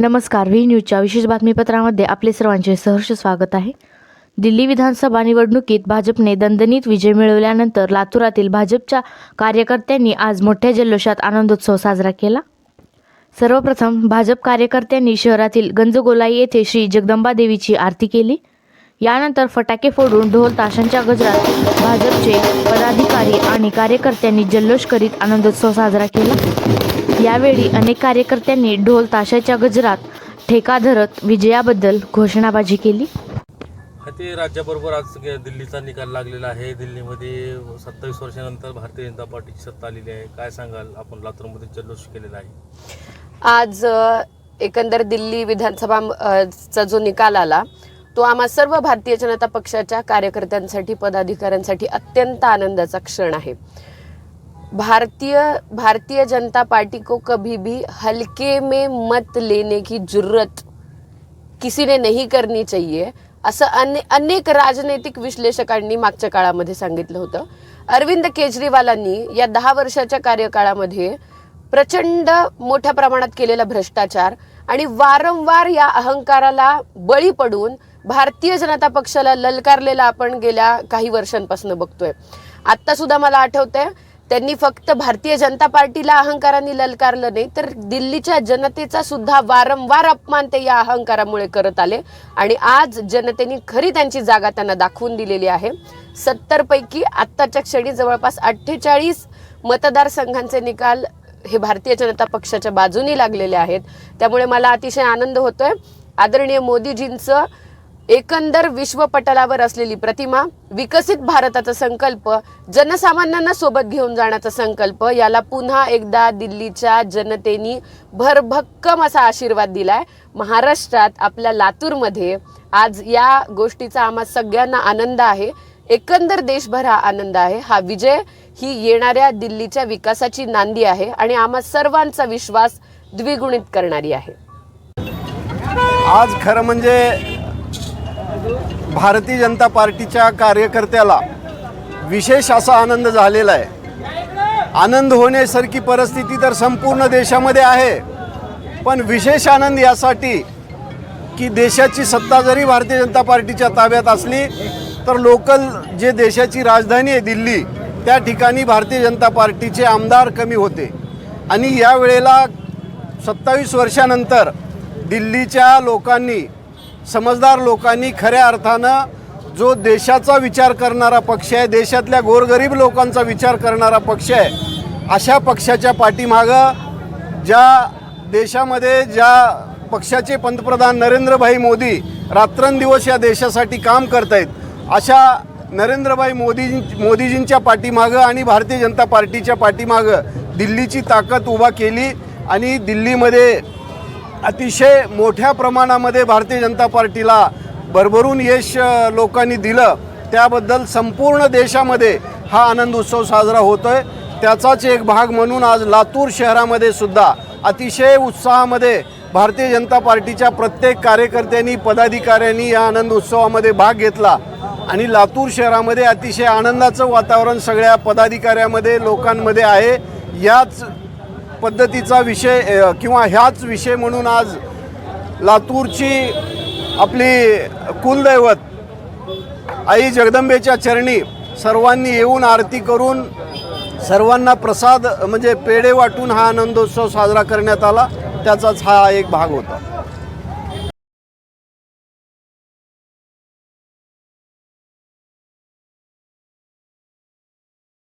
नमस्कार व्ही न्यूजच्या विशेष बातमीपत्रामध्ये आपले सर्वांचे सहर्ष स्वागत आहे. दिल्ली विधानसभा निवडणुकीत भाजपने दणदणीत विजय मिळवल्यानंतर लातूरातील भाजपच्या कार्यकर्त्यांनी आज मोठ्या जल्लोषात आनंदोत्सव साजरा केला. सर्वप्रथम भाजप कार्यकर्त्यांनी शहरातील गंजगोलाई येथे श्री जगदंबा देवीची आरती केली. यानंतर फटाके फोडून ढोल ताशांच्या गजरात भाजपचे पदाधिकारी आणि कार्यकर्त्यांनी जल्लोष करीत आनंदोत्सव साजरा केला. यावेळी अनेक कार्यकर्त्यांनी ढोल ताशाच्या गजरात ठेका धरत विजयाबद्दल घोषणाबाजी केली. ते राज्याबरोबर आज दिल्लीचा निकाल लागलेला आहे. दिल्लीमध्ये सत्तावीस वर्षानंतर भारतीय जनता पार्टीची सत्ता आलेली आहे. काय सांगाल? आपण लातूरमध्ये जल्लोष केलेला आहे. आज एकंदर दिल्ली विधानसभा चा जो निकाल आला तो आम्हा सर्व भारतीय जनता पक्षाच्या कार्यकर्त्यांसाठी पदाधिकाऱ्यांसाठी अत्यंत आनंदाचा क्षण आहे. भारतीय भारतीय जनता पार्टी को कभी भी हल्के में मत लेने की जरूरत किसी ने नहीं करनी चाहिए असं अने अनेक राजनैतिक विश्लेषकांनी मागच्या काळामध्ये सांगितलं होतं. अरविंद केजरीवालांनी या दहा वर्षाच्या कार्यकाळामध्ये प्रचंड मोठ्या प्रमाणात केलेला भ्रष्टाचार आणि वारंवार या अहंकाराला बळी पडून भारतीय जनता पक्षाला ललकारलेला आपण गेल्या काही वर्षांपासून बघतोय. आत्ता सुद्धा मला आठवतंय त्यांनी फक्त भारतीय जनता पार्टीला अहंकाराने ललकारलं नाही तर दिल्लीच्या जनतेचा सुद्धा वारंवार अपमान ते या अहंकारामुळे करत आले. आणि आज जनतेने खरी त्यांची जागा त्यांना दाखवून दिलेली आहे. सत्तर पैकी आत्ताच्या क्षणी जवळपास अठ्ठेचाळीस मतदारसंघांचे निकाल हे भारतीय जनता पक्षाच्या बाजूने लागलेले आहेत. त्यामुळे मला अतिशय आनंद होतोय. आदरणीय मोदीजींचं एकंदर विश्वपटलावर असलेली प्रतिमा विकसित भारताचा संकल्प जनसामान्यांना सोबत घेऊन जाण्याचा संकल्प याला पुन्हा एकदा दिल्लीच्या जनतेनी भरभक्कम असा आशीर्वाद दिलाय. महाराष्ट्रात आपल्या लातूरमध्ये आज या गोष्टीचा आम्हा सगळ्यांना आनंद आहे. एकंदर देशभर हा आनंद आहे. हा विजय ही येणाऱ्या दिल्लीच्या विकासाची नांदी आहे आणि आम्हा सर्वांचा विश्वास द्विगुणित करणारी आहे. आज खरं म्हणजे भारतीय जनता पार्टीच्या कार्यकर्त्याला विशेष असा आनंद झालेला आहे. आनंद होण्यासारखी परिस्थिती तर संपूर्ण देशामध्ये आहे. पण विशेष आनंद यासाठी की देशाची सत्ता जरी भारतीय जनता पार्टीच्या ताब्यात असली तर लोकल जे देशाची राजधानी आहे दिल्ली त्या ठिकाणी भारतीय जनता पार्टीचे आमदार कमी होते. आणि या वेळेला सत्तावीस वर्षानंतर दिल्लीच्या लोकांनी समजदार लोकांनी खऱ्या अर्थानं जो देशाचा विचार करणारा पक्ष आहे देशातल्या गोरगरीब लोकांचा विचार करणारा पक्ष आहे अशा पक्षाच्या पाठीमागं ज्या देशामध्ये ज्या पक्षाचे पंतप्रधान नरेंद्रभाई मोदी रात्रंदिवस या देशासाठी काम करत आहेत अशा नरेंद्रभाई मोदी मोदीजींच्या पाठीमागं आणि भारतीय जनता पार्टीच्या पाठीमागं दिल्लीची ताकद उभा केली आणि दिल्लीमध्ये अतिशय मोठ्या प्रमाणामध्ये भारतीय जनता पार्टीला भरभरून यश लोकांनी दिलं. त्याबद्दल संपूर्ण देशामध्ये हा आनंद उत्सव साजरा होतोय. त्याचाच एक भाग म्हणून आज लातूर शहरामध्ये सुद्धा अतिशय उत्साहामध्ये भारतीय जनता पार्टीच्या प्रत्येक कार्यकर्त्यांनी पदाधिकाऱ्यांनी या आनंद उत्सवामध्ये भाग घेतला. आणि लातूर शहरामध्ये अतिशय आनंदाचं वातावरण सगळ्या पदाधिकाऱ्यामध्ये लोकांमध्ये आहे. याच पद्धतीचा विषय किंवा ह्याच विषय म्हणून आज लातूरची आपली कुलदैवत आई जगदंबेच्या चरणी सर्वांनी येऊन आरती करून सर्वांना प्रसाद म्हणजे पेढे वाटून हा आनंदोत्सव साजरा करण्यात आला. त्याचाच हा एक भाग होता.